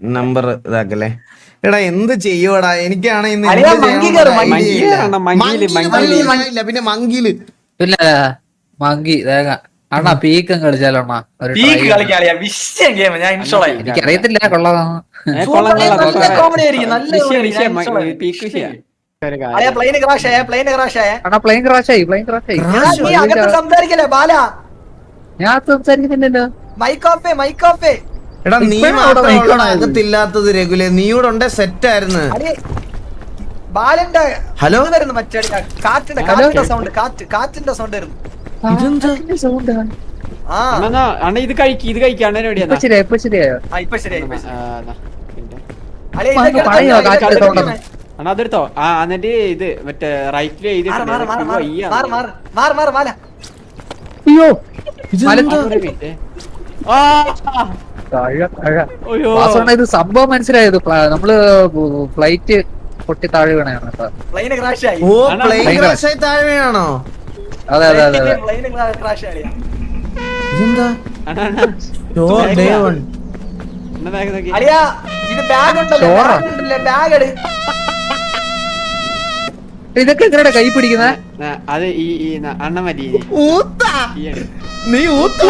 Number ഇതാക്കല്ലേ? എടാ എന്ത് ചെയ്യൂടാ എനിക്കാണ് ഇന്ന് പിന്നെ മങ്കിൽ പിന്നെ മങ്കി അണ്ണാ പീക്കം കളിച്ചാലോ എനിക്കറിയത്തില്ല ഞാൻ പീക്ക് വിഷയം. ഒരു കാര്യം. ക്രാഷ് ആയ പ്ലെയിന് ക്രാഷ് ആയ അണ്ണാ പ്ലെയിൻ ക്രാഷ് ആയി പ്ലെയിൻ ക്രാഷ് ആയി. നീ അകത്ത് സംസാരിക്കല്ലേ ബാല? ഞാൻ സംസാരിക്കുന്നില്ലല്ലോ. മൈക്ക് ഓഫേ മൈക്ക് ഓഫേ എടാ നീ. അകത്തില്ലാത്തത് രഘുലെ. നീയോടെ ഉണ്ടെ സെറ്റ് ആയിരുന്നു ഹലോ? ഇത് വരുന്നു മറ്റേ കാറ്റിന്റെ കാറ്റിന്റെ സൗണ്ട് കാറ്റ് കാറ്റിന്റെ സൗണ്ട് വരുന്നു. സൗണ്ട് ആ. അണ്ണാ, ഇത് കഴിക്ക് ഇത് കഴിക്കാണ് അണ്ണാ അതെടുത്തോ. ആ എന്നിട്ട് ഇത് മറ്റേ റൈറ്റിൽ മാറ്, താഴ താഴ. ഇത് സംഭവം മനസ്സിലായത്. നമ്മൾ ഫ്ലൈറ്റ് പൊട്ടി താഴെ വീണാണ് ഓ പ്ലെയിൻ ക്രാഷ് ആയി താഴ്വയാണോ അതെ അതെ അതെ അതെ. ഇതെന്താ. ഓ ഡേ വൺ ബാഗ് നോക്കി. അളിയാ ഇത് ബാഗ് ഉണ്ടല്ലോ ചോറാ? ബാഗ് ഉണ്ടല്ലേ ബാഗ് എടു. ഇതൊക്കെ എങ്ങനെയാ കൈ പിടിക്കുന്നത് ആ, അത് ഈ അണ്ണൻ മതി. ഊത്ത. നീ ഊത്ത.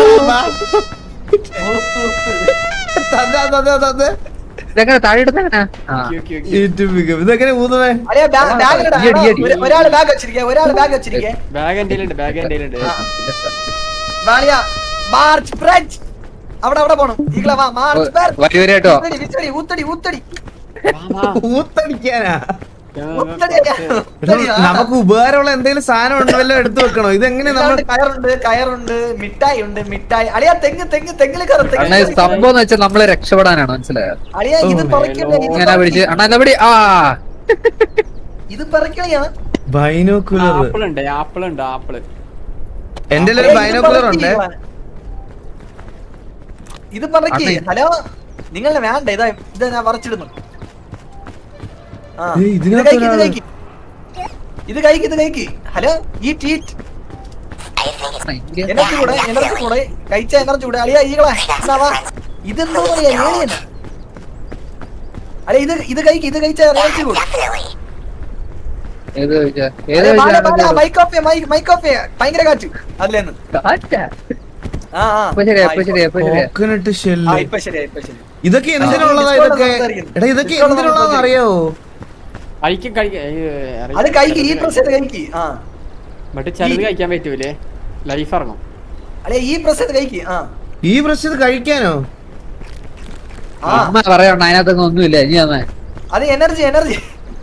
ഇതെങ്ങനെ താഴെ ഇടുന്ന. ഇതെങ്ങനെ ഊതുവേ അളിയാ ബാഗ് ബാഗ് ഇടാ. ഇടി, ഇടി, ഇടി. ഒരാൾ ബാഗ് വെച്ചിരിക്കുക ഒരാൾ ബാഗ് വെച്ചിരിക്കേ ബാഗ് എന്റെ ഉണ്ട് ബാഗ് എന്റെ ഉണ്ട് വാളിയ മാർച്ച് ഫ്രഞ്ച്. അവിടെ അവിടെ പോണം. ഈകളെ വാ മാർച്ച് ഫ്രഞ്ച്. വരി വരിട്ടോ ഊത്തടി, ഊത്തടി ഊത്തടി. ഊത്തടിക്കാനാ? നമുക്ക് ഉപകാരമുള്ള എന്തെങ്കിലും സാധനം ഉണ്ടോ വല്ലതും എടുത്തു വെക്കണോ? ഇതെങ്ങനെ നമ്മൾ കയറുണ്ട് കയറുണ്ട് മിഠായി ഉണ്ട് മിഠായി. അളിയാ തെങ്ങ് തെങ്ങ് തെങ്ങിൽ കയറും സംഭവം എന്ന് വെച്ചാൽ നമ്മളെ രക്ഷപ്പെടാനാണ് മനസ്സിലായത് അളിയാ ഇത് പിടിച്ച് അണ്ണാ ആ. ഇത് പറിക്കണിയാണ് ബൈനോക്കുലർ. ആപ്പിൾ ഉണ്ട് ആപ്പിൾ ഉണ്ട് ആപ്പിൾ എന്റെ ഒരു ബൈനോക്കുലർ ഉണ്ട്. ഇത് പറിക്കേ. ഹലോ? നിങ്ങളെ വേണ്ട ഇതാ ഇതാ ഞാൻ പറിച്ചിടുന്നു. ഇതിനകത്ത് ഇത്. കഴിക്ക്. ഇത് കഴിക്ക് ഹലോ ഈ ടീറ്റ് എനർജി കൂടെ എനർജി കൂടെ. കഴിച്ച എനർജി കൂടെ. അളിയാ ഈകളെ എന്നാ വാ. ഇതെന്തോ പറയാ ഏലിയൻ അല്ലെ ഇത് ഇത് കഴിക്ക് ഇത് കഴിച്ച എനർജി കൂടെ ഏത് ചോദിച്ചാ? ഏത് ചോദിച്ചാ? Mic off mic mic off ഭയങ്കര കാറ്റ്. അതിലേന്ന്. ഇതൊക്കെ എന്തിനുള്ളതാ ഇതൊക്കെ? എടാ ഇതൊക്കെ എന്തിനുള്ളതാ അറിയോ അറിയാവോ കഴിക്കും കഴിക്കും. അത് കഴിക്ക് ഈ പ്രസ് ചെയ്ത് കഴിക്ക്. ആ. ബട്ട് ചിലത് കഴിക്കാൻ പറ്റൂലേ? ലൈഫ് ഇറങ്ങും. അല്ലെ ഈ പ്രസ് ചെയ്ത് കഴിക്ക്. ആ. ഈ ഇത് കഴിക്കാനോ? അമ്മ പറയണ്ട അതിനകത്തൊന്നും ഒന്നുമില്ല ഇനി അമ്മ അത് എനർജി എനർജി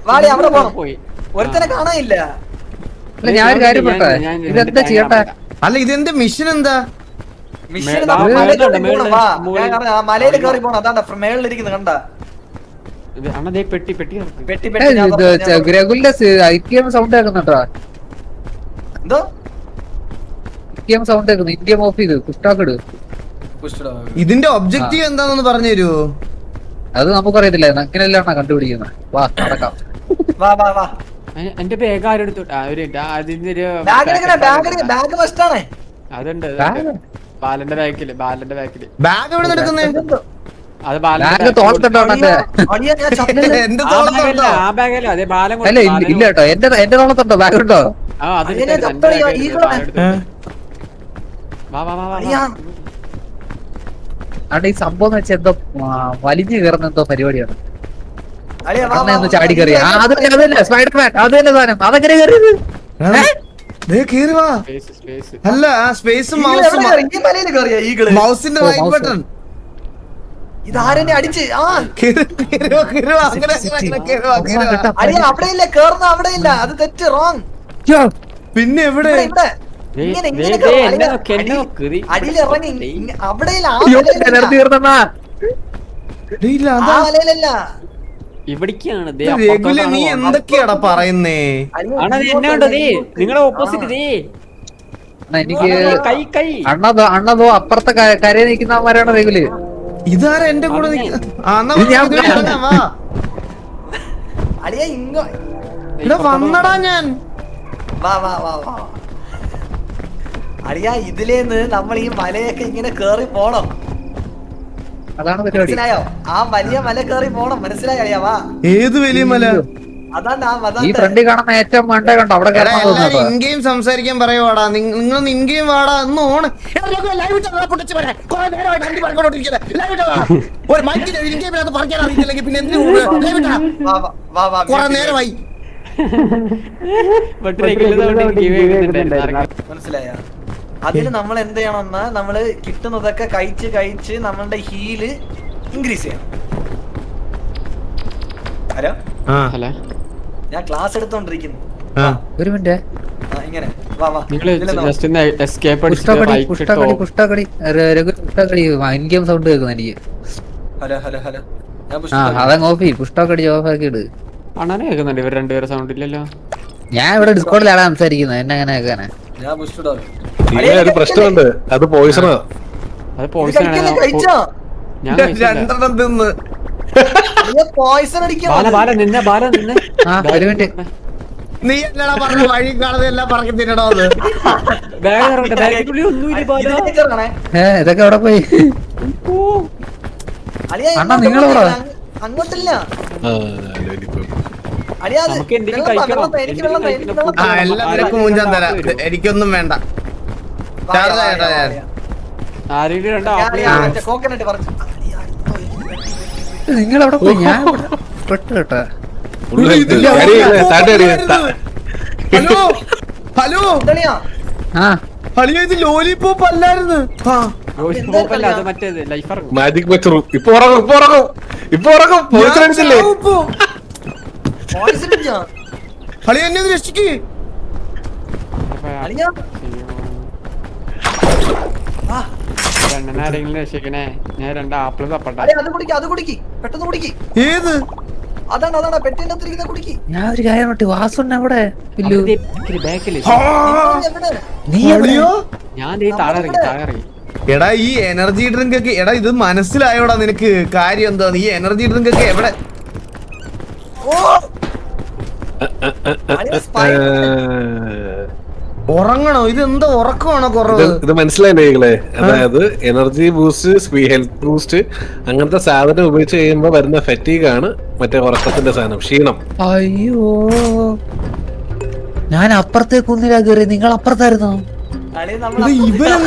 വാടി അവിടെ പോണം. പോയി. ഒരുത്തനെ കാണാനില്ല. അല്ല ഞാൻ ഒരു കാര്യം പറട്ടെ ഇതെന്താ ചെയ്യട്ടെ? അല്ല ഇതെന്ത് മിഷൻ എന്താ? മിഷൻ മലയിൽ കയറി പോണം. അതാണ്ടാ മേളിലിരിക്കുന്നത് കണ്ട. പെട്ടി പെട്ടി പെട്ടി പെട്ടി ഐ എം സൗണ്ട് എന്തോ? സൗണ്ട് ഇന്ത്യ ഓഫ് ചെയ്ത്. കുഷ്ടാക്കിട് ഇതിന്റെ ഒബ്ജക്റ്റീവ് എന്താണെന്ന് പറഞ്ഞു തരൂ അത് നമുക്കറിയത്തില്ല. അങ്ങനെയല്ലാണ് കണ്ടുപിടിക്കുന്നത് വാ നടക്കാം. വാ വാ വാ. എന്റെ ബാഗ് ആരും എടുത്തു. ആ, ഒരു അതിന്റെ ഒരു ബാഗ് ആണ്. അതുണ്ട് ബാലന്റെ ബാക്കിൽ ബാലന്റെ ബാക്കിൽ ബാഗ് എവിടെ എടുക്കുന്നേ? അത് അതെ ബാലം അല്ല കൊടുത്തു, ഇല്ല കേട്ടോ. എന്റെ എന്റെ തോളത്തുണ്ടോ ബാഗ് ഉണ്ടോ അവിടെ ഈ സംഭവം വെച്ചാൽ എന്തോ വലിഞ്ഞു കയറുന്ന എന്തോ പരിപാടിയാണ്. ഒന്ന് ചാടി കയറി. ആ അത് അതല്ല സ്പൈഡർമാൻ അത് തന്നെ സാധനം. അതെങ്ങനെ കയറിയത്? എടാ, കേറി വാ. സ്പേസ് സ്പേസ് അല്ല ആ സ്പേസും മൗസും എവിടെ ഈ മലയിൽ കയറിയാ ഈഗിൾ മൗസിന്റെ റൈറ്റ് ബട്ടൺ ഇതാരെന്നെ അടിച്ച്? ആ. അവിടെ ഇല്ല കേറുന്ന അവിടെ ഇല്ല അത് തെറ്റ് റോങ് പിന്നെ എവിടെ? ഇവിടെ ഇവിടെ. ദേ, ഇങ്ങനെ ദേ, ഇങ്ങനെ ദേ, കേറും. എന്നെ അടിയിൽ നോക്ക്, എന്നെ അടി- നോക്ക്. ദേ, അടിയിൽ ഇറങ്ങി ഇങ്ങ- അവിടെ ഇല്ല ഇവിടേക്കാണ് നീ എന്തൊക്കെയാടാ പറയുന്നേ? നിങ്ങളെ ഓപ്പോസിറ്റ് ദേ. എനിക്ക് കൈ കൈ. അണ്ണതോ അണ്ണതോ അപ്പുറത്തെ ക- കരയിൽ നിൽക്കുന്നവന്മാരാണ് റെഗുൽ ഇതാരാ എന്റെ കൂടെ വാ. ഇങ്ങോ. വന്നടാ ഞാൻ. വാ വാ വാ വാ. അളിയാ ഇതിലേന്ന് നമ്മൾ ഈ മലയൊക്കെ ഇങ്ങനെ കേറി പോണം. മനസ്സിലായോ? ആ വലിയ മല കേറി പോണം. മനസ്സിലായോ അറിയാവാ ഏത് വലിയ മല? ഈ ഫ്രണ്ടി ഫ്രണ്ടിൽ കാണുന്ന ഏറ്റവും മണ്ടേ കണ്ടോ? അവിടെ എടാ കയറാൻ എല്ലാരും തോന്നുന്നു ഇൻ ഗെയിം സംസാരിക്കാൻ പറയുവാടാ. നിങ്ങൾ ഇൻ ഗെയിം വാടാ ഒന്ന് ഓണ്. ഒരു മൈക്കിൽ ഇൻ ഗെയിമിനകത്ത് പറയാൻ അറിയില്ലെങ്കിൽ പിന്നെ എന്തിനു ലൈവ് ഇട്ടാ? വാ. വാ വാ വാ കുറെ നേരമായി. മനസ്സിലായ? അതിന് നമ്മൾ എന്ത് ചെയ്യണം നമ്മൾ കിട്ടുന്നതൊക്കെ കഴിച്ച് കഴിച്ച് നമ്മളുടെ ഹീൽ ഇൻക്രീസ് ചെയ്യണം. ഹലോ? ആ ഹലോ? ഞാൻ ക്ലാസ് എടുത്തോണ്ടിരിക്കുന്നു. ആ. ഒരു മിനിറ്റ്. ഇങ്ങനെ. സൗണ്ട് കേൾക്കുന്നു എനിക്ക്. Hello hello hello. ഞാൻ ആ പുഷ്പിതം. അതങ്ങ് ഓഫ് ചെയ്യ്. ഓഫ് ആക്കി ഇട് അണ്ണനെ കേൾക്കുന്നുണ്ട്. ഇവർ രണ്ടുപേരും സൗണ്ട് ഇല്ലല്ലോ. ഞാൻ ഇവിടെ ഡിസ്കോഡിലാണ് സംസാരിക്കുന്നത് എന്നെ അങ്ങനെ കേൾക്കാനാ? ഒരു പ്രശ്നമുണ്ട്. അത് പോയിസണാ അത് പോയിസൺ ഞാൻ. രണ്ടെണ്ണം തിന്ന്. പോയിസൺ അടിക്കണം? ബാല ബാല നിന്നെ ബാല നിന്നെ. ആ ഒരു മിനിറ്റ്. നീ എന്നടാ പറഞ്ഞ വഴി കാണുന്നത് എല്ലാം പറഞ്ഞു തിന്നടോ അത്? ബാഗ് ഇറങ്ങട്ടെ ബാഗിനുള്ളിൽ ഒന്നുമില്ല ബാല. ഇതിലേക്ക് ഇറങ്ങണേ. ഏ ഇതൊക്കെ അവിടെ പോയി? ഓ അണ്ണാ, നിങ്ങൾ അങ്ങോട്ടില്ല. നമുക്ക് എന്തെങ്കിലും കഴിക്കണം. ആ എല്ലാം നിനക്ക് മൂഞ്ചാൻ തരാം. എനിക്കൊന്നും വേണ്ട. ചാർജ്. ആരെങ്കിലും രണ്ടോ കോക്കനട്ട് പറിച്ചു. അളിയാ, നിങ്ങൾ അവിടെ പോയി ഞാൻ ഇവിടെ കേട്ടാ ഹലോ ഹലോ. ആ. ഹലിയോ ഇത് ലോലിപോപ്പ് അല്ലായിരുന്നു മാജിക് വെച്ചറു ഇപ്പൊ ഉറങ്ങും ഇപ്പൊ ഉറങ്ങും ഇപ്പൊ ഉറങ്ങും. പോയിസൺ അടിച്ചില്ലേ ഞാൻ ചാവും ഇപ്പൊ. poison അടിച്ചോ? ഹലിയോ എന്നെ രക്ഷിക്ക്. അളിയാ, രക്ഷിക്കണേ. ഞാൻ രണ്ട് ആപ്പിൾ തപ്പട്ടെ അളിയാ, അത് കുടിക്ക്, അത് കുടിക്ക്. പെട്ടെന്ന് കുടിക്ക്. ഏത്? അതാണ് അതാണ്. പെട്ടിന്റെ അകത്തിരിക്കുന്ന കുടിക്ക്. ഞാൻ ഒരു കാര്യം വാസുണ്ട് അവിടെ പില്ലു. ബാക്കിൽ എവിടെ? നീ? ഞാൻ ദേ താഴെ ഇറങ്ങി താഴെ ഇറങ്ങി എടാ ഈ എനർജി ഡ്രിങ്ക് ഒക്കെ എടാ ഇത് മനസ്സിലായോടാ നിനക്ക് കാര്യം എന്താ ഈ എനർജി ഡ്രിങ്ക് ഒക്കെ എവിടെ? ഓ! ഉറങ്ങണോ? ഇത് എന്താ ഉറക്കമാണോ കുറവ്? ഇത് മനസ്സിലായില്ലേ അതായത് എനർജി ബൂസ്റ്റ് ഹെൽത്ത് ബൂസ്റ്റ് അങ്ങനത്തെ സാധനം ഉപയോഗിച്ച് കഴിയുമ്പോ വരുന്ന ഫെറ്റീഗ് ആണ് മറ്റേ ഉറക്കത്തിന്റെ സാധനം ക്ഷീണം. അയ്യോ. ഞാൻ അപ്പുറത്തെ കുന്നിലാ കയറി നിങ്ങൾ അപ്പുറത്തായിരുന്നോ?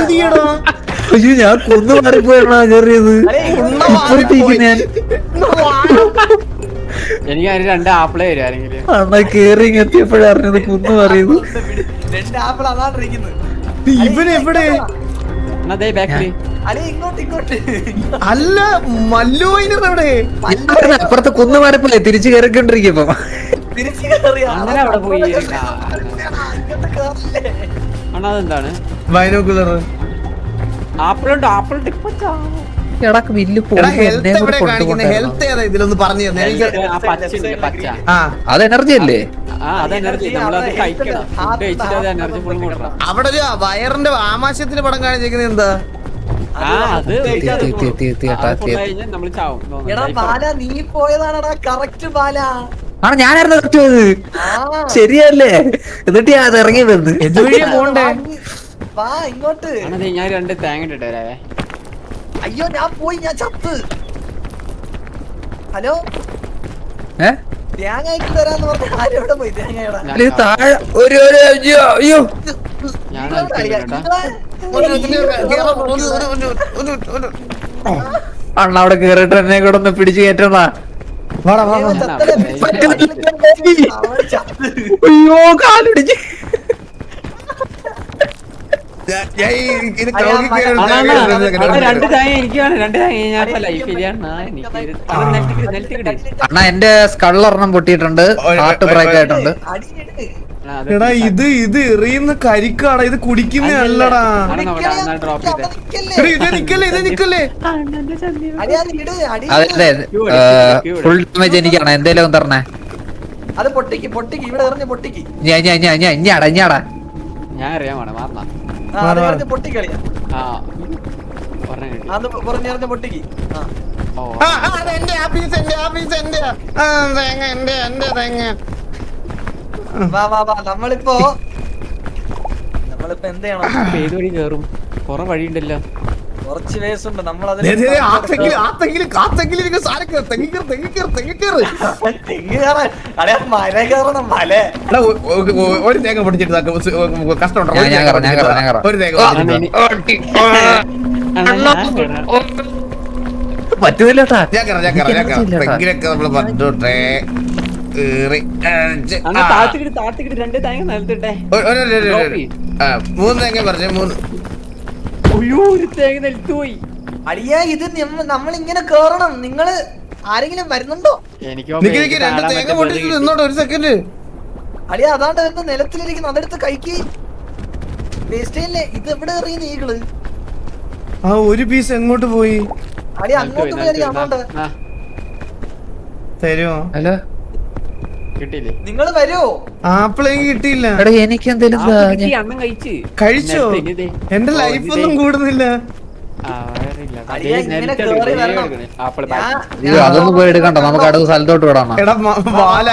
ചെയ്യടാ? അയ്യോ ഞാൻ കൊന്നു മാറിപ്പോയാണോ കയറിയത് ഇപ്പോഴത്തേക്ക് അപ്പുറത്തേക്ക് ഞാൻ. എനിക്ക് അതിന് രണ്ട് ആപ്പിളേ വരും ആരെങ്കിലും. കേറി എത്തിയപ്പോഴാ അറിഞ്ഞത് കുന്നു മാറിയത്. രണ്ട് ആപ്പിൾ അതാണ്ടിരിക്കുന്നത് ഇവൻ എവിടെ? എന്നാ ദേ ബാക്കിൽ അളിയ ഇങ്ങോട്ട് ഇങ്ങോട്ട്. അല്ല മല്ലുവൈനർ എവിടെ? അപ്പുറത്തെ കുന്നു മരപ്പില്ലേ തിരിച്ചു കയറിക്കൊണ്ടിരിക്കും തിരിച്ചു അങ്ങനെ അവിടെ പോയി. അതെന്താണ്? ബൈനോക്കുലർ ആപ്പിളുണ്ട് ആപ്പിളുണ്ട്. ഇപ്പൊ എടാക്ക് വില്ല് എടാ ഹെൽത്ത് ഏതാ ഇതിലൊന്ന് പറഞ്ഞു തന്നെ? എനിക്ക് ആ പച്ച പച്ച. ആ. അത് എനർജി അല്ലേ? ആ അത് എനർജി നമ്മളത് കഴിക്കണം. ഫുഡ് കഴിച്ചിട്ട് എനർജി ഫുൾ കൂട്ടണം അവിടെ ഒരു വയറിന്റെ ആമാശയത്തിന് പടം കാണിച്ചിരിക്കുന്നത് എന്താ. എടാ നീ പോയതാണടാ. കറക്റ്റ് ബാല. ആണ് ഞാനായിരുന്നു കറക്റ്റ് പോയത്? ആ. ശരിയല്ലേ? എന്നിട്ട് ഞാൻ അത് ഇറങ്ങി വന്ന്. പോണ്ടേ? വാ ഇങ്ങോട്ട്. ഞാൻ രണ്ട് തേങ്ങ ഇട്ടിട്ട് അയ്യോ ഞാൻ പോയി ഞാൻ ചത്ത്. ഹലോ? ഏ? തേങ്ങ ഇട്ട് തരാന്ന് പറഞ്ഞ ആരും എവിടെ പോയി? തേങ്ങയുടെ ഞാൻ അല്ല, ഇത് താഴെ ഒരു ഒരു അയ്യോ അയ്യോ. അണ്ണ അവിടെ കേറിട്ട് എന്നെ കൂടെ ഒന്ന് പിടിച്ചു കയറ്റണ. അയ്യോ വാ വാ. ദൈവം ചത്തല്ലേ? പറ്റുന്നില്ല. അവൻ ചത്ത്. അയ്യോ കാലിടിച്ച് ഞാൻ- ഞാൻ ഈ- ഇത് അയ്യാ, കൗക്കി കയറി അണ്ണാ, എന്റെ സ്കള്ളൊരെണ്ണം പൊട്ടിയിട്ടുണ്ട്. ഹാർട്ട് ബ്രേക്ക് ആയിട്ടുണ്ട്. എടാ ഇത് ഇത് എറിയുന്ന കരിക്കാടാ. ഇത് കുടിക്കുന്നല്ലടാ അല്ലടാ. ഇത് നിക്കല്ലേ? ഇതേ നിക്കല്ലേ. അതെ ഫുൾ ഡാമേജ് എനിക്കാണ്. എന്തേലും തരണേ. അത് പൊട്ടിക്ക് പൊട്ടിക്ക്. ഇവിടെ എറിഞ്ഞ് പൊട്ടിക്ക്. ഞാൻ ഞാൻ ഞാൻ ഞാൻ ഇഞ്ഞാടാ ഇഞ്ഞാടാ. ഞാൻ അറിയാൻ വേണം മാറണ. പൊട്ടിക്കളിയാ. അന്ന് പറഞ്ഞ് എറിഞ്ഞ് പൊട്ടിക്ക്. ആ. ഓ. ആ, ആ, അത് എന്റെ ആഫീസ് എന്റെ ആഫീസ് എന്റെ. ആ, തേങ്ങ എന്റെ എന്റെ തേങ്ങ. വാ വാ വാ നമ്മളിപ്പോ നമ്മളിപ്പോ എന്ത് ചെയ്യണം? ഏത് വഴി കേറും. കൊറേ വഴിയുണ്ടല്ലോ. കുറച്ച് വയസ്സുണ്ട്. നമ്മൾ തെങ്ങിൽ കേറ്, തെങ്ങിൽ കേറ്, തെങ്ങിൽ കേറ്. തെങ്ങ് കയറാൻ അളിയാ മല കയറണം മല. ഒരു തേങ്ങ പൊട്ടിച്ചിട്ട് കഷ്ടമുണ്ടോ? കഷ്ടം ഉണ്ടോ? ഒരു തേങ്ങ. പറ്റുന്നില്ല തെങ്ങിലൊക്കെ നമ്മൾ. ആ, മൂന്ന് തേങ്ങ പറഞ്ഞു മൂന്ന് അയ്യോ ഒരു തേങ്ങ നിലത്ത് പോയി അളിയാ ഇത് നമ്മൾ ഇങ്ങനെ കേറണം. നിങ്ങൾ ആരെങ്കിലും വരുന്നുണ്ടോ? എനിക്ക് നിക്ക് നിക്ക് രണ്ട് തേങ്ങ പൊട്ടിച്ചിട്ട് നിന്നോട്ടെ ഒരു സെക്കൻഡ് അളിയാ അതാണ്ട് വരുന്ന നിലത്തിലിരിക്കുന്നു. അതെടുത്ത് കഴിക്ക്. വേസ്റ്റ് ചെയ്യല്ലേ? ഇത് എവിടെ എറിയുന്ന ഈകൾ ആ ഒരു പീസ് എങ്ങോട്ട് പോയി? അളിയാ അങ്ങോട്ട് പോയി അങ്ങോട്ട് തരുമോ? ഹലോ? നിങ്ങൾ വരുമോ ആപ്പിൾ എനിക്ക് കിട്ടിയില്ല. എടാ എനിക്ക് അണ്ണൻ കഴിച്ചോ. എന്റെ ലൈഫ് ഒന്നും കൂടുന്നില്ല. അതൊന്നും പോയി എടുക്കണ്ട. നമുക്ക് അടുത്ത സ്ഥലത്തോട്ട് എടാ ബാല.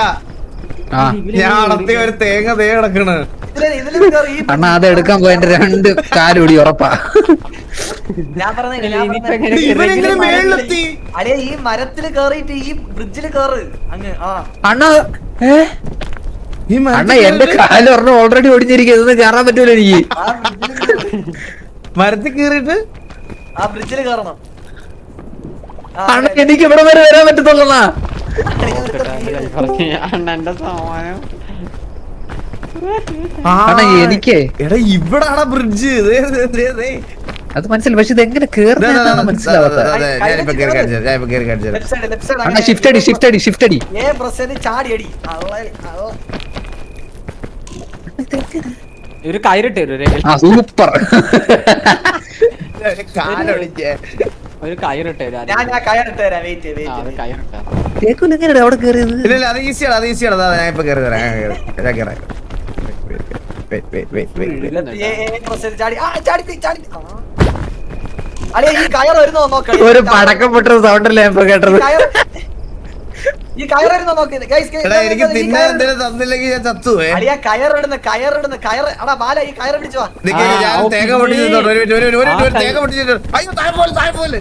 ഞാൻ ഒരു തേങ്ങ തേ കിടക്കണ് അണ്ണാ അത് എടുക്കാൻ പോയിട്ട് രണ്ട് കാലുടി ഉറപ്പാ. ഞാൻ പറഞ്ഞ ഇവരെങ്ങനെ ഈ മരത്തിൽ കേറിയിട്ട് ഈ ബ്രിഡ്ജിൽ കേറ്. അങ്ങ് ആ. അണ്ണാ ഏ? അണ്ണാ എന്റെ കാൽ ഒരെണ്ണം ഓൾറെഡി ഒടിഞ്ഞിരിക്കുന്നത് കയറാൻ പറ്റൂല എനിക്ക്. ആ ബ്രിഡ്ജിൽ കേറ്. മരത്തിൽ കീറിട്ട് ആ ബ്രിഡ്ജിൽ കയറണം അണ്ണാ എനിക്ക് ഇവിടെ വരെ വരാൻ പറ്റത്തുള്ളൂ അളിയാ, ഇവിടുത്തെ നോക്കട്ടെ, view. പറഞ്ഞു. അണ്ണന്റെ സാമാനം. ആ, അണ്ണാ എനിക്ക്. എടാ ഇവിടാണ് ബ്രിഡ്ജ് അത് മനസ്സിലായി പക്ഷെ ഇത് എങ്ങനെ കേറുന്നതാണ് മനസ്സിലാവാത്ത. ഷിഫ്റ്റ് അടി ഷിഫ്റ്റ് അടി ഷിഫ്റ്റ് അടി. ഒരു കയറിട്ട് സൂപ്പർ ഒരു കയറിട്ട് വെയിറ്റ് വെയിറ്റ് അവിടെ കേറിയത് ഇല്ല ഇല്ല അത് ഈസിയാണ് അത് ഈസിയാണ് അതാ ഞാൻ ഇപ്പൊ കയറി തരാം ഞാൻ കയറി വെയിറ്റ് വെയിറ്റ് വെയിറ്റ് പ്രസന്റ് ചാടി ആ ചാടി ചാടി ആ. അളിയാ ഈ കയർ വരുന്നോ നോക്ക ഒരു പടക്കം പൊട്ടുന്ന സൗണ്ടല്ലേ ഇപ്പൊ കേട്ടത്? ഈ കയർ വരുന്നോ നോക്കി. എനിക്ക് തിന്നാൻ എന്തെങ്കിലും തന്നില്ലെങ്കിൽ ഞാൻ ചത്തുവേ അളിയാ കയറിടുന്ന കയറിടുന്ന കയർ എടാ ബാല ഈ കയർ പിടിച്ചു ഞാൻ തേങ്ങ. പൊട്ടിച്ചിട്ടുണ്ട് ഒരു മിനിറ്റ്, ഒരു മിനിറ്റ്, ഒരു തേങ്ങ പൊട്ടിച്ചിട്ടുണ്ട് അയ്യോ താഴെ പോലെ താഴെ പോലെ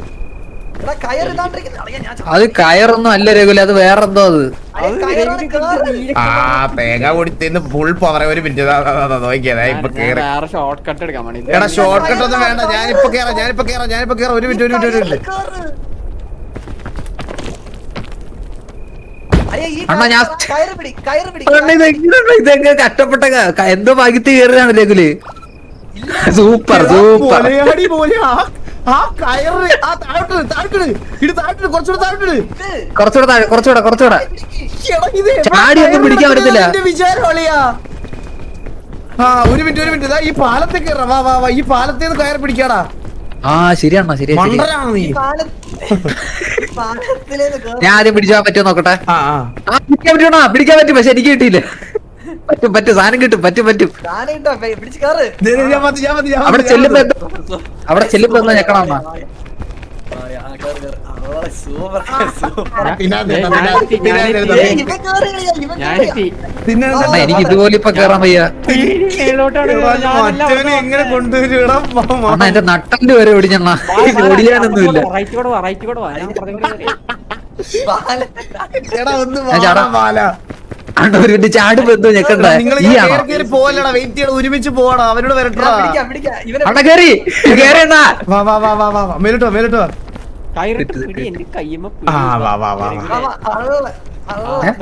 അത് കയറൊന്നും അല്ല രഘുല അത് വേറെന്തോ അത്. ആ തേങ്ങ പൊടിത്തിന് ഫുൾ പവറ ഒരു മിനിറ്റ് ദാ, ദാ, ദാ, ദാ, നോക്കിയേ ദാ, ഇപ്പൊ കേറി. വേറെ ഷോർട്ട് കട്ട് എടുക്കാൻ വേണ്ടി. എടാ ഷോർട്ട് കട്ട് ഒന്നും വേണ്ട ഞാനിപ്പോ കേറാം ഞാനിപ്പോ കേറാം ഞാനിപ്പോ കേറാം. ഒരു മിനിറ്റ് ഒരു മിനിറ്റ് ഒരു മിനിറ്റ് അണ്ണാ, ഞാൻ- കയറ് കയറ് പിടി കയറ് പിടി. അണ്ണാ, ഇതെങ്ങനെയാണ് ഇതെങ്ങനെ കഷ്ടപ്പെട്ട എന്തോ ഭാഗ്യത്തിൽ കയറിയാണ് രഘുൽ സൂപ്പർ സൂപ്പർ. കുറച്ചുകൂടെ. കുറച്ചുകൂടെ കുറച്ചുകൂടെ കുറച്ചുകൂടെ. ഒന്നും പിടിക്കാൻ പറ്റത്തില്ല. ആ ഒരു മിനിറ്റ് ഒരു മിനിറ്റ്. ദാ ഈ പാലത്തെ കയറാം. വാ വാ വാ. ഈ പാലത്തെ നിന്ന് കയറി പിടിക്കാടാ. ആ ശരിയാണ ശരിയാ ശരി. ഞാൻ ആദ്യം പിടിച്ചാൻ പറ്റുമോ നോക്കട്ടെ? ആ ആ. ആ പിടിക്കാൻ പറ്റണോ പിടിക്കാൻ പറ്റും പക്ഷെ എനിക്ക് കിട്ടിയില്ല. പറ്റും പറ്റും സാധനം കിട്ടും പറ്റും പറ്റും. സാധനം കിട്ടോ, പേ- പിടിച്ച് കേറ്. ദേ, ദേ, ഞാൻ മതി ഞാൻ മതി ഞാൻ അവിടെ ചെല്ലുമ്പോ അവിടെ ചെല്ലുമ്പോ എന്തോ ഞെക്കണം സൂപ്പർ സൂപ്പർ. അണ്ണാ എനിക്ക് ഇതുപോലെ ഇപ്പൊ കേറാൻ വയ്യ. മറ്റവനെ എങ്ങനെ കൊണ്ടുവരും അണ്ണാ എന്റെ നട്ടന്റെ വരെ ഓടിഞ്ഞണ്ണ. ഓടിയാനൊന്നുമില്ല എടാ ഒന്ന് ഞാൻ ചാടാം. വാടാ, ബാല. അണ്ണ ഒരു മിനിറ്റ് ചാടുമ്പോ എന്തോ ഞെക്കണ്ട. നിങ്ങൾ ഈ ഇങ്ങനെ ആണോ കേറി കേറി പോവല്ലടാ വെയിറ്റ് ചെയ്യണം ഒരുമിച്ച് പോവാടാ അവനോട് വരട്ടാ അണ്ണ കേറി. കേറി വാ വാ വാ വാ വാ വാ. മേലോട്ട് വാ മേലോട്ട് വാ.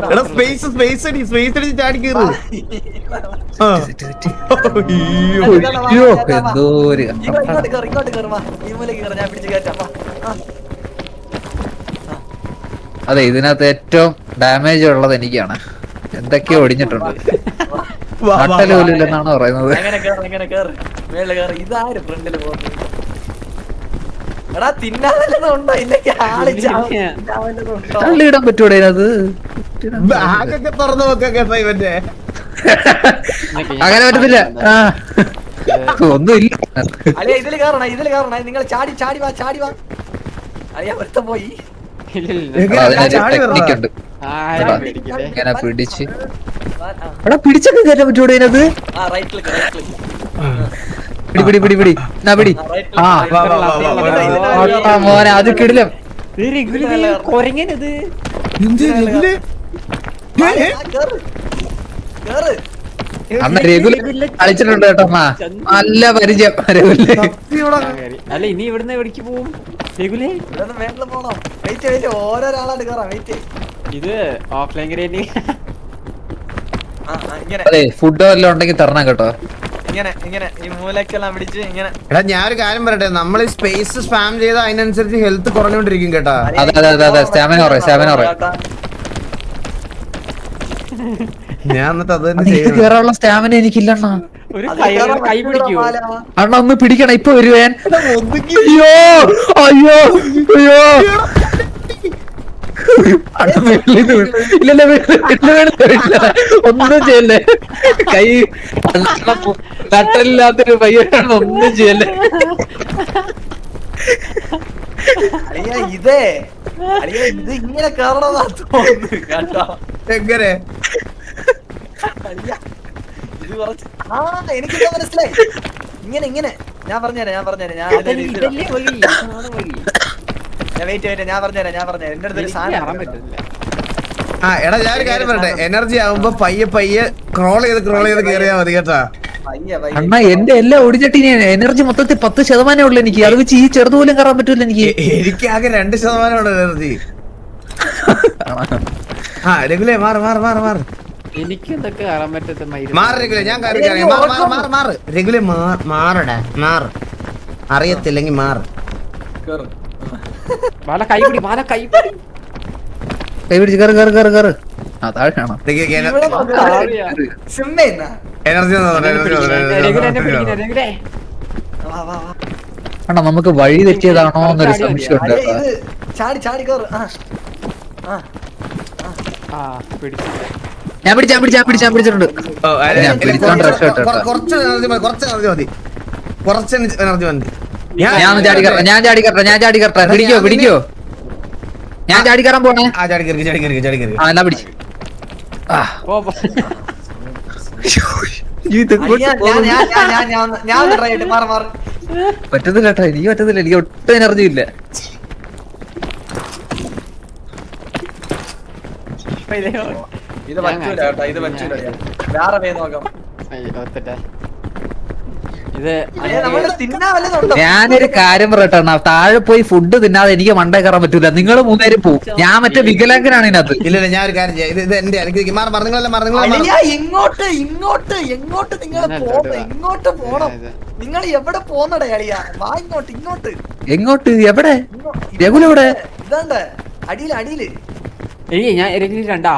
എടാ സ്പേസ് സ്പേസ് അടി സ്പേസ് ചാടി കയറ് ആ. അയ്യോ. അയ്യോ എന്തോ ഒരു ഇങ്ങോട്ട് ഇങ്ങോട്ട് ഇങ്ങോട്ട് കേറ്, വാ. ഈ മൂലയ്ക്ക് കേറ്, ഞാൻ പിടിച്ച് കയറ്റാം, വാ. അതെ ഇതിനകത്ത് ഏറ്റവും ഡാമേജ് ഉള്ളത് എനിക്കാണ്. എന്തൊക്കെയോ ഒടിഞ്ഞിട്ടുണ്ട്. നട്ടൽ പോലും ഇല്ലെന്നാണ് പറയുന്നത്. അങ്ങനെ കേറ്, അങ്ങനെ കേറ്. മേളിൽ കേറ്. ഇതാര് ഫ്രണ്ടിൽ പോകുന്നത്? എടാ തിന്നാവല്ലതും ഉണ്ടോ? ഇല്ലെങ്കിൽ ആൾ? തള്ളിയിടാൻ പറ്റൂടെ അത് ബാഗൊക്കെ തുറന്നു ഇവന്റെ. അങ്ങനെ പറ്റത്തില്ല. ആ. ഒന്നുമില്ല. അല്ലേ ഇതിൽ കേറണ ഇതിൽ കേറണ നിങ്ങൾ ചാടി ചാടി വാ ചാടി വാ. അറിയാ ഒരുത്തൻ പോയി. പിടിച്ച്. എടാ പിടിച്ചൊക്കെ കയറ്റാൻ പറ്റൂടെ പിടി പിടി പിടി പിടി. എന്നാ പിടി. ആ. ഓട്ടാ മോനെ അത് കിടിലം. കൊരങ്ങനത്? എന്ത് രഘുലേ? കളിച്ചിട്ടുണ്ട് കേട്ടോ അമ്മ. നല്ല പരിചയം രഘുല. അല്ല ഇനി ഇവിടുന്ന് എവിടേക്ക് പോവും? രഘുലേ? പോണം. വെയിറ്റ് വെയിറ്റ് ഓരോരാളായിട്ട് കേറാം. വെയിറ്റ് ഇത് ഓഫ്ലൈൻ ഗ്രേഡ് ആ ആ, ഇങ്ങനെ അതെ ഫുഡ് വല്ലതും ഉണ്ടെങ്കിൽ തരണം കേട്ടോ. ഇങ്ങനെ ഇങ്ങനെ ഈ മൂലക്കെല്ലാം പിടിച്ച് ഇങ്ങനെ. എടാ ഞാനൊരു കാര്യം പറയട്ടെ. നമ്മൾ ഈ സ്പേസ് സ്പാം ചെയ്ത അതിനനുസരിച്ച് ഹെൽത്ത് കുറഞ്ഞോണ്ടിരിക്കും കേട്ടാ. അതെ, അതെ, അതെ, അതെ, stamina കുറയും, stamina കുറയും. ഞാൻ എന്നിട്ട് അത് തന്നെ അത് ഇത് ചെയ്യുന്നു കേറാനുള്ള സ്റ്റാമിന എനിക്കില്ലണ്ണ. ഒരു കൈ പിടിക്കൂ. അണ്ണ ഒന്ന് പിടിക്കണം. ഇപ്പൊ വരുവേൻ. അയ്യോ അയ്യോ അയ്യോ അണ്ണ വെളിയിൽ നിന്ന് വീണു. ഇല്ലല്ല. ഒന്നും ചെയ്യല്ലേ. കൈ നട്ടലില്ലാത്തൊരു പയ്യനാണ് ഒന്നും ചെയ്യല്ലേ. അളിയാ ഇതേ. അളിയാ ഇത് ഇങ്ങനെ കേറണതാ തോന്നുന്നു കേട്ടോ. എങ്ങനെ? അളിയാ, ഇത് കുറച്ച് ആ എനിക്ക് മനസ്സിലായി. ഇങ്ങനെ ഇങ്ങനെ. ഞാൻ പറഞ്ഞുതരാം ഞാൻ പറഞ്ഞുതരാം. ഞാൻ വെയിറ്റ് വെയിറ്റ് ഞാൻ പറഞ്ഞുതരാം ഞാൻ പറഞ്ഞുതരാം. എന്റെ അടുത്തൊരു സാധനം പറ്റില്ല ആ എടാ ഞാനൊരു കാര്യം പറയട്ടെ. എനർജി ആവുമ്പോ പയ്യെ പയ്യെ ക്രോൾ ചെയ്ത് ക്രോൾ ചെയ്ത് കേറിയാ മതി കേട്ടാ. പയ്യെ, പയ്യെ. അണ്ണ എന്റെ എല്ലാം ഒടിഞ്ഞിട്ട് എനർജി മൊത്തത്തിൽ പത്ത് ശതമാനേ ഉള്ളു എനിക്ക്. അത് വെച്ച് ഈ ചെറുതുപോലും കയറാൻ പറ്റൂല എനിക്ക്. എനിക്ക് ആകെ രണ്ട് ശതമാനമാണ് എനർജി ആ രഘുലേ മാറ് മാറ് മാറ് മാറ്. എനിക്ക് എന്തൊക്കെ കയറാൻ പറ്റത്ത മാറ് രഘുലേ ഞാൻ. മാറ് മാറ് മാറ് മാറ്. രഘുലേ മാ- മാറടാ മാറ്. അറിയത്തില്ലെങ്കിൽ മാറ്. കേറ്. ബാല കൈ പിടി വാല കൈ പിടി. കൈ പിടിച്ച് കയറ് കയറ് കയറ് കയറ് ആ താഴെ കാണാം. ഇവിടെ നോക്ക്. താഴെയാ. സിമ്മേ ഇന്നാ. എനർജി നമുക്ക് വഴി തെറ്റിയതാണോ എന്നൊരു സംശയം ഉണ്ട്. അളിയാ, കേട്ടോ ഇത് ചാടി ചാടി കേറ്. ആ. ആ ആ. പിടിച്ചില്ല ഞാൻ പിടിച്ചാ ഞാൻ പിടിച്ചാ ഞാൻ പിടിച്ച പിടിച്ചിട്ടുണ്ട്. ഞാൻ പിടിച്ചോണ്ട് കുറച്ച് എനർജി മതി കുറച്ച് എനർജി മതി. കുറച്ച് എനർജി മതി. ഞാൻ ചാടി കയറട്ടെ ഞാൻ ചാടി കയറട്ടെ ഞാൻ ചാടി കയറട്ടെ. പിടിക്കോ പിടിക്കോ? ഞാൻ ചാടി കയറാൻ പോണേ. ആ ചാടി കയറി ചാടി കയറി ചാടി കയറി. ആ എന്നാ പിടിച്ച്. പറ്റത്തില്ല കേട്ടോ എനിക്ക് പറ്റത്തില്ല എനിക്ക് ഒട്ടും എനർജി ഇല്ല. ഇതേ ഇത് പറ്റൂല കേട്ടോ ഇത് പറ്റൂല. വേറെ വേ നോക്കാം. ഒത്തിട്ടെ. ഇത് ഞാനൊരു കാര്യം പറയട്ടെ താഴെ പോയി ഫുഡ് തിന്നാതെ എനിക്ക് മണ്ടേ കയറാൻ പറ്റൂല. നിങ്ങൾ മൂന്നുപേരും പോവും. ഞാൻ മറ്റേ വികലാംഗനാണ് ഇതിനകത്ത്. ഇല്ല ഇല്ല ഞാൻ ഒരു കാര്യം ചെയ്യാം. ഇത് എന്റെ എനിക്ക് മാറി. മാറി. നിങ്ങളെല്ലാം മാറി? നിങ്ങളെല്ലാം മാറ്. ഇങ്ങോട്ട് ഇങ്ങോട്ട് എങ്ങോട്ട് നിങ്ങൾ പോണം. ഇങ്ങോട്ട് പോണം. നിങ്ങൾ എവിടെ പോന്നടേ അളിയാ വാ ഇങ്ങോട്ട് ഇങ്ങോട്ട്. എങ്ങോട്ട്? എവിടെ? രഘുലെവിടെ ഇതാണ്ടേ അടിയിൽ അടിയിൽ അടിയിൽ അടിയിൽ. ഞാൻ രണ്ടാ